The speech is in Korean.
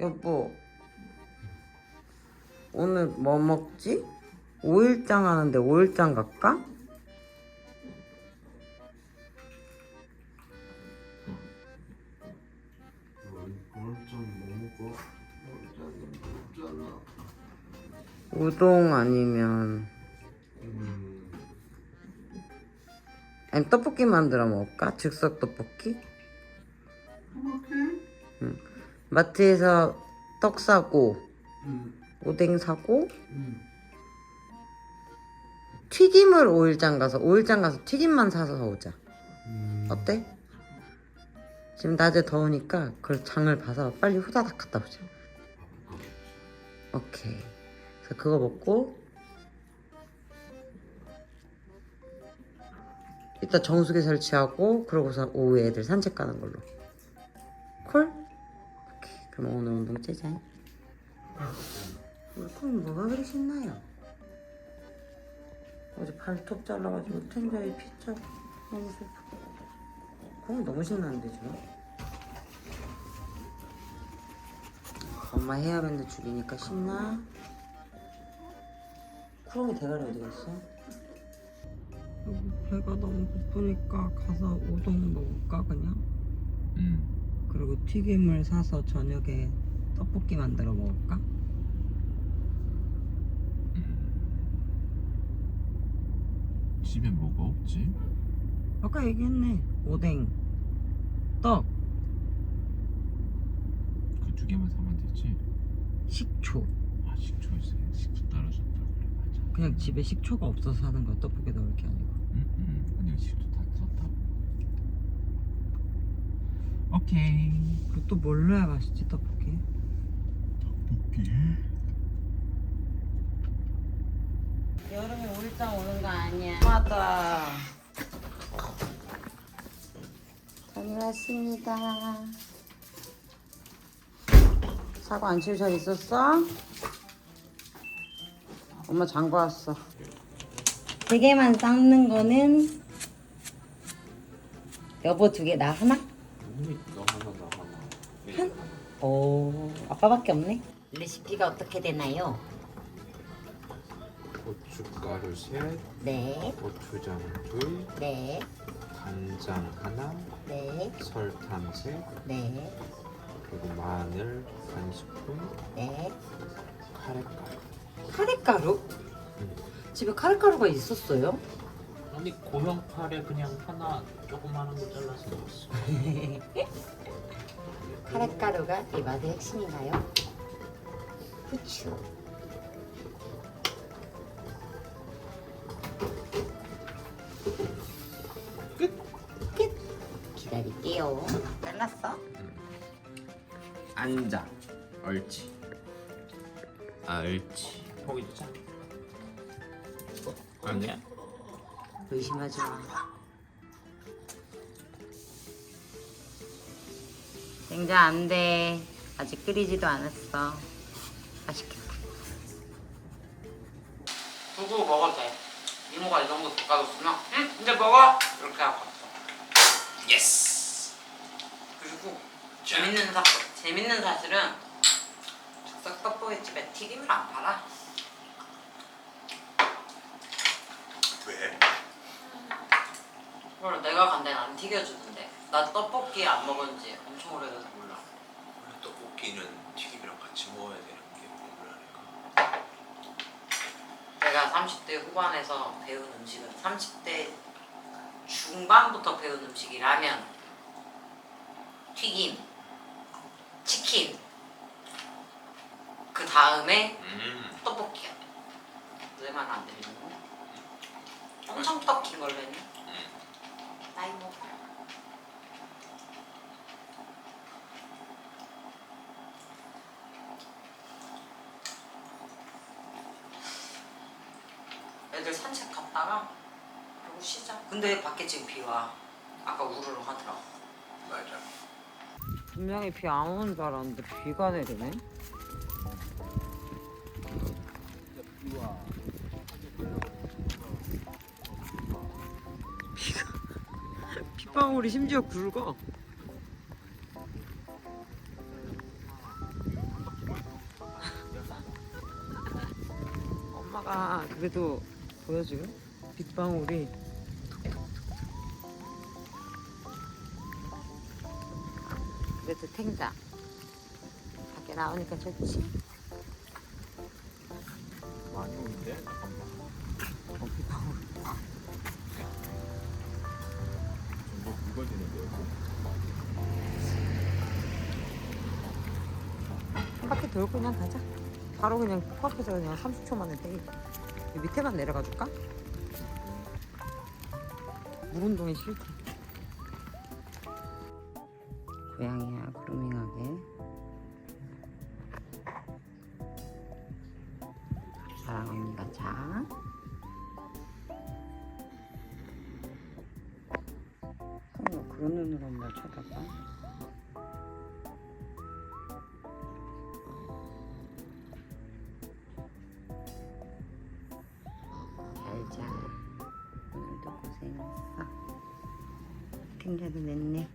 여보, 오늘 뭐 먹지? 오일장 하는데 오일장 갈까? 우동 아니면 음. 아니 떡볶이 만들어 먹을까? 즉석 떡볶이? 오케이. 마트에서 떡 사고 음. 오뎅 사고 음. 튀김을 오일장 가서 오일장 가서 튀김만 사서 오자. 음. 어때? 지금 낮에 더우니까 그걸 장을 봐서 빨리 후다닥 갔다 오자. 오케이. 그래서 그거 먹고 이따 정수기 설치하고 그러고서 오후에 애들 산책 가는 걸로. 그럼 오늘 운동 째자. 우리 콩 뭐가 그리 신나요? 어제 발톱 잘라가지고 텐자에 피자 너무 슬퍼. 콩 너무 신나는데 지금? 엄마 헤어밴드 줄이니까 신나? 쿠렁이 대가리 어디 갔어? 배가 너무 고프니까 가서 우동 먹을까 그냥? 음. 그리고 튀김을 사서 저녁에 떡볶이 만들어 먹을까? 집에 뭐가 없지? 아까 얘기했네 오뎅 떡 그 두 개만 사면 되지. 식초 아 식초 있어. 식초 떨어졌다 그래 맞아. 그냥 집에 식초가 없어서 하는 거야 떡볶이 넣을 게 아니고 음, 음. 근데 식초 다 썼다. 오케이. 그리고 또 뭘로 해야 맛있지 떡볶이? 떡볶이. 여름에 올장 오는 거 아니야 맞아 다녀왔습니다 사과 안 치우 잘 있었어? 엄마 장고 왔어 되게만 삶는 거는 여보 두 개 나 하나? 나 하나. 오 아빠밖에 없네 레시피가 어떻게 되나요? 고춧가루 셋, 네, 고추장 둘, 네, 간장 하나, 네, 설탕 셋, 네, 그리고 마늘 한 스푼, 네. 카레가루. 카레가루? 응. 집에 카레가루가 있었어요? 아니 고형 카레 그냥 하나 조그마한 거 잘라서 넣었어. 카레가루가 이 맛의 핵심인가요? 후추. 끝. 끝. 기다릴게요. 잘랐어? 앉아. 옳지. 아, 옳지. 포기 주자. 아니야? 의심하지 마. 냉장 안 돼. 아직 끓이지도 않았어. 맛있겠다. 두고 먹어도 돼. 이모가 이 정도 볶아줬으면 응? 이제 먹어? 이렇게 하고 예스. 그리고 재밌는 사 재밌는 사실은 즉석 떡볶이 집에 튀김을 안 팔아. 왜? 그걸 내가 간 데는 안 튀겨주던데. 나 떡볶이 안 먹은 지 엄청 오래돼서 몰라. 원래 떡볶이는 튀김이랑 같이 먹어야 되는 게 원래니까. 내가 30대 후반에서 배운 음식은 30대 중반부터 배운 음식이 라면, 튀김, 치킨. 그 다음에 음. 떡볶이야. 내말안 들리는 거? 엄청 떡긴 걸로는 음. 나이 먹어. 애들 산책 갔다가 그러고 쉬자. 근데 밖에 지금 비 와. 아까 우르르 하더라. 맞아. 분명히 비 안 오는 줄 알았는데 비가 내리네. 비가 빗방울이 심지어 굵어. 엄마가 그래도 보여줘요? 빗방울이 그래도 탱자 밖에 나오니까 좋지? 많이 오는데. 어 빗방울 뭐 굵어지는데요? 한 바퀴 돌고 그냥 가자 바로 그냥 코앞에서 그냥 30초 만에 되겠다 이 밑에만 내려가 줄까? 물 운동이 싫다. 고양이야 그루밍하게. 사랑합니다 자. 어, 그런 눈으로 날 쳐다봐 튕겨도 냈네